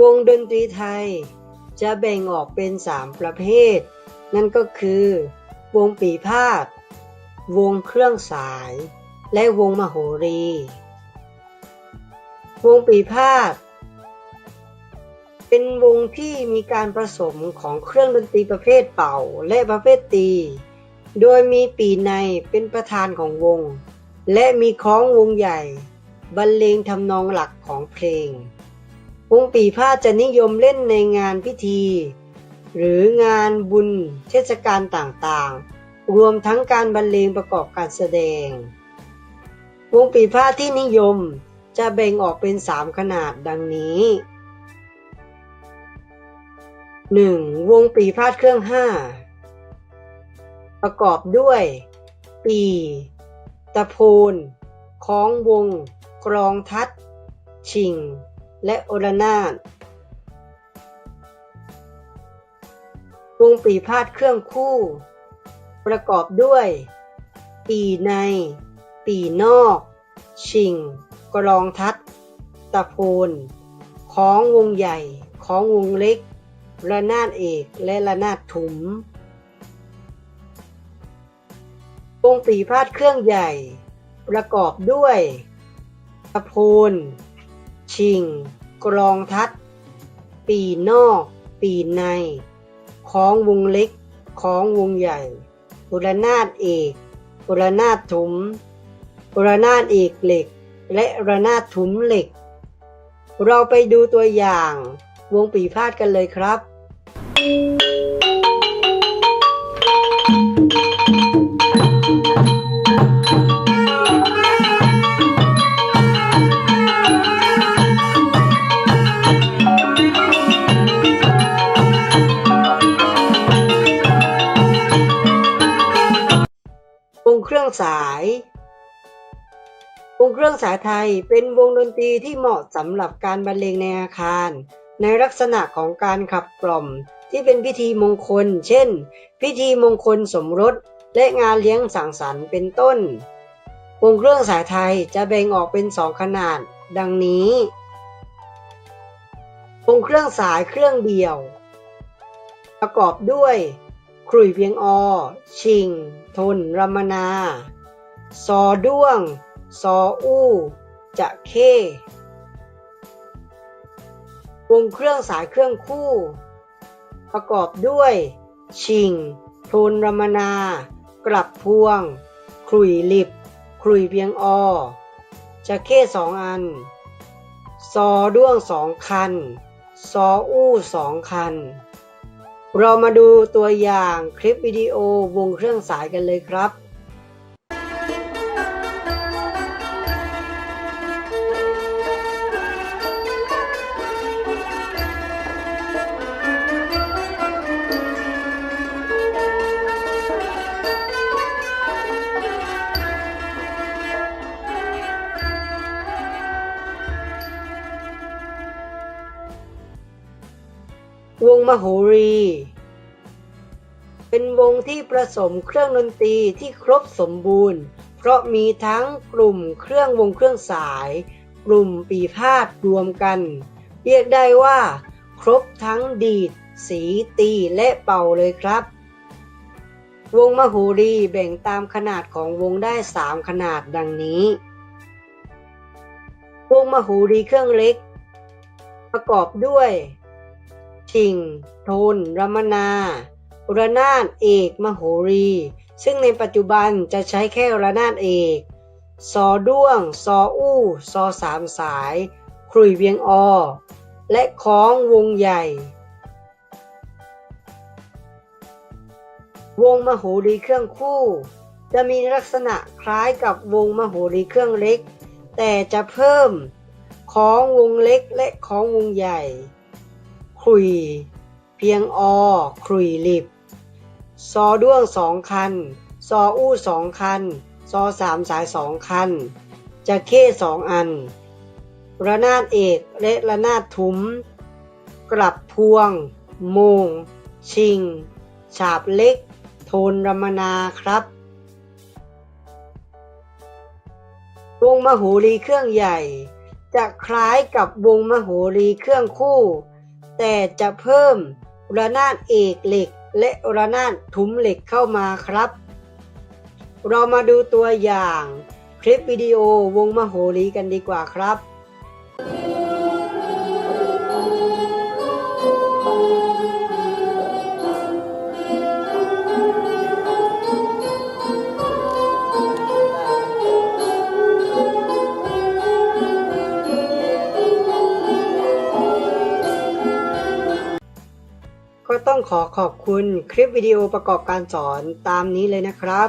วงดนตรีไทย จะแบ่งออกเป็นสามประเภท นั่นก็คือ วงปีพาดวงเครื่องสาย และวงมโหรี วงปีพาดเป็นวงที่มีการผสมของเครื่องดนตรีประเภทเป่าและประเภทตี โดยมีปีในเป็นประธานของวง และมีคล้องวงใหญ่ บรรเลงทำนองหลักของเพลง วงปีพาดจะนิยมเล่นในงานพิธี หรืองานบุญเทศกาลต่างๆ รวมทั้งการบรรเลงประกอบการแสดง วงปีพาดที่นิยมจะแบ่งออกเป็นสามขนาดดังนี้ 1. วงปีพาดเครื่องห้าประกอบด้วย ปี ตะโพนคล้องวง กรองทัด ชิง และโอรนาดวงปีพาดเครื่องคู่ ประกอบด้วย ปีใน ปีนอก ชิง กรองทัด ตะโพนคล้องวงใหญ่คล้องวงเล็ก ระนาดเอกและระนาดถุมวงปีพาดเครื่องใหญ่ ประกอบด้วย ตะโพนชิง กรองทัด ปีนอก ปีในคล้องวงเล็กคล้องวงใหญ่บุรนาดเอกบุรนาดถุมบุรนาดเอกเหล็ก และระนาดถุมเหล็ก เราไปดูตัวอย่างวงปีพาดกันเลยครับวง รื่องสาย วงเครื่องสายไทยเป็นวงดนตรีที่เหมาะสำหรับการบรรเลงในอาคาร ในลักษณะของการขับกล่อมที่เป็นพิธีมงคล เช่น พิธีมงคลสมรสและงานเลี้ยงสังสรรค์เป็นต้น วงเครื่องสายไทยจะแบ่งออกเป็นสองขนาด ดังนี้ วงเครื่องสายเครื่องเดียว ประกอบด้วย ขลุ่ยเพียงอ ชิง ทนรมนา ซอด้วง ซออู้ จะเข้วงเครื่องสายเครื่องคู่ ประกอบด้วย ชิง ทนรมนา กลับพวงขลุ่ยลิบขลุ่ยเพียงอ จะเข้สองอัน ซอด้วงสองคัน ซออู้สองคัน เรามาดูตัวอย่างคลิปวิดีโอวงเครื่องสายกันเลยครับ วงมโหรี เป็นวงที่ผสมเครื่องดนตรีที่ครบสมบูรณ์ เพราะมีทั้งกลุ่มเครื่องวงเครื่องสาย กลุ่มปีพาดรวมกัน เรียกได้ว่า ครบทั้งดีด สีตีและเป่าเลยครับ วงมโหรีแบ่งตามขนาดของวงได้ 3 ขนาดดังนี้ วงมโหรีเครื่องเล็ก ประกอบด้วย ชิงโทนรมนาระนาดเอกมโหรี ซึ่งในปัจจุบันจะใช้แค่ระนาดเอกซอด้วงซออู้ซอสามสายครุยเวียงอ และคล้องวงใหญ่ วงมโหรีเครื่องคู่ จะมีลักษณะคล้ายกับวงมโหรีเครื่องเล็ก แต่จะเพิ่มคล้องวงเล็กและคล้องวงใหญ่ ขลุย เพียงอขลุยลิบ ซอด้วงสองคัน ซออู้สองคัน ซอสามสายสองคันจะเข้สองอัน ระนาดเอกและระนาดทุ้ม กลับพวง โมง ชิง ฉาบเล็ก โทนรมนาครับวงมโหรีเครื่องใหญ่ จะคล้ายกับวงมโหรีเครื่องคู่ แต่จะเพิ่มระนาดเอกเหล็กและระนาดทุ้มเหล็กเข้ามาครับ เรามาดูตัวอย่างคลิปวิดีโอวงมโหรีกันดีกว่าครับ ต้องขอขอบคุณคลิปวิดีโอประกอบการสอนตามนี้เลยนะครับ